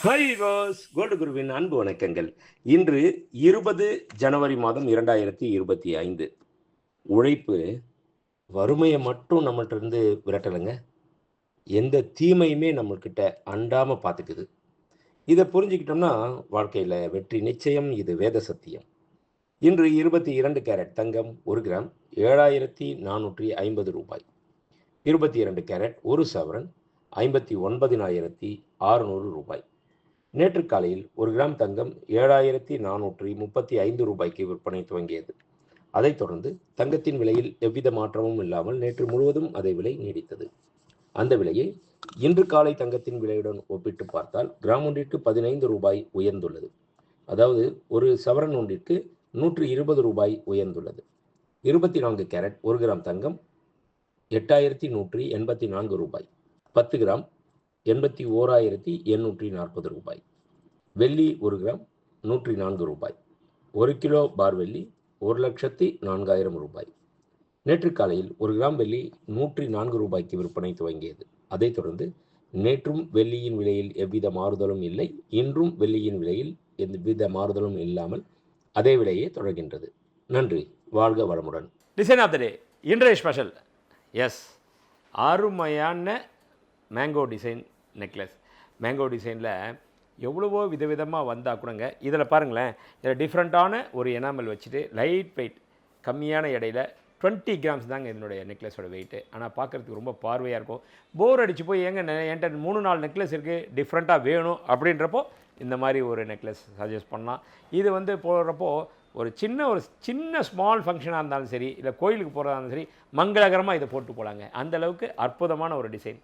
High was gold குருவின் அன்பு வணக்கங்கள். இன்று இருபது ஜனவரி மாதம் இரண்டாயிரத்தி இருபத்தி ஐந்து. உழைப்பு வறுமையை மட்டும் நம்மள்ட்ட இருந்து விரட்டலைங்க. எந்த தீமையுமே நம்மக்கிட்ட அண்டாமல் பார்த்துக்குது. இதை புரிஞ்சுக்கிட்டோம்னா வாழ்க்கையில் வெற்றி நிச்சயம் இது வேத சத்தியம். இன்று இருபத்தி இரண்டு கேரட் தங்கம் ஒரு கிராம் ஏழாயிரத்தி நானூற்றி ஐம்பது ரூபாய். இருபத்தி இரண்டு கேரட் ஒரு சவரன் ஐம்பத்தி ஒன்பதினாயிரத்தி ஆறுநூறு ரூபாய். நேற்று காலையில் ஒரு கிராம் தங்கம் ஏழாயிரத்தி நானூற்றி முப்பத்தி ஐந்து ரூபாய்க்கு விற்பனை துவங்கியது. அதைத் தொடர்ந்து தங்கத்தின் விலையில் எவ்வித மாற்றமும் இல்லாமல் நேற்று முழுவதும் அதே விலை நீடித்தது. அந்த விலையை இன்று காலை தங்கத்தின் விலையுடன் ஒப்பிட்டு பார்த்தால் கிராம் ஒன்றிற்கு பதினைந்து ரூபாய் உயர்ந்துள்ளது. அதாவது ஒரு சவரன் ஒன்றிற்கு நூற்று இருபது ரூபாய் உயர்ந்துள்ளது. இருபத்தி நான்கு கேரட் ஒரு கிராம் தங்கம் எட்டாயிரத்தி நூற்றி எண்பத்தி நான்கு ரூபாய். பத்து கிராம் எண்பத்தி ஓராயிரத்தி எண்ணூற்றி நாற்பது ரூபாய். வெள்ளி ஒரு கிராம் நூற்றி நான்கு ரூபாய். ஒரு கிலோ பார் வெள்ளி ஒரு லட்சத்தி நான்காயிரம் ரூபாய். நேற்று காலையில் ஒரு கிராம் வெள்ளி நூற்றி நான்கு ரூபாய்க்கு விற்பனை துவங்கியது. அதைத் தொடர்ந்து நேற்றும் வெள்ளியின் விலையில் எவ்வித மாறுதலும் இல்லை இன்றும் வெள்ளியின் விலையில் எவ்வித மாறுதலும் இல்லாமல் அதே விலையே தொடர்கின்றது. நன்றி வாழ்க வளமுடன். டிசைன் ஆஃப் த டே இன்றைய ஸ்பெஷல் எஸ் அருமையான மேங்கோ டிசைன் நெக்லஸ். மேங்கோ டிசைனில் எவ்வளவோ விதவிதமாக வந்தால் கூடங்க இதில் பாருங்களேன் இதில் டிஃப்ரெண்ட்டான ஒரு எனாமல் வச்சுட்டு லைட் வெயிட் கம்மியான இடையில டுவெண்ட்டி கிராம்ஸ் தாங்க இதனுடைய நெக்லஸோட வெயிட்டு ஆனால் பார்க்குறதுக்கு ரொம்ப பார்வையாக இருக்கும். போர் அடித்து போய் ஏங்க நெ- என்கிட்ட மூணு நாலு நெக்லஸ் இருக்குது டிஃப்ரெண்ட்டாக வேணும் அப்படின்றப்போ இந்த மாதிரி ஒரு நெக்லஸ் சஜஸ்ட் பண்ணலாம். இது வந்து போடுறப்போ ஒரு சின்ன ஒரு சின்ன ஸ்மால் ஃபங்க்ஷனாக இருந்தாலும் சரி இல்லை கோயிலுக்கு போகிறதா இருந்தாலும் சரி மங்களகரமாக இதை போட்டு போகலாங்க அந்த அளவுக்கு அற்புதமான ஒரு டிசைன்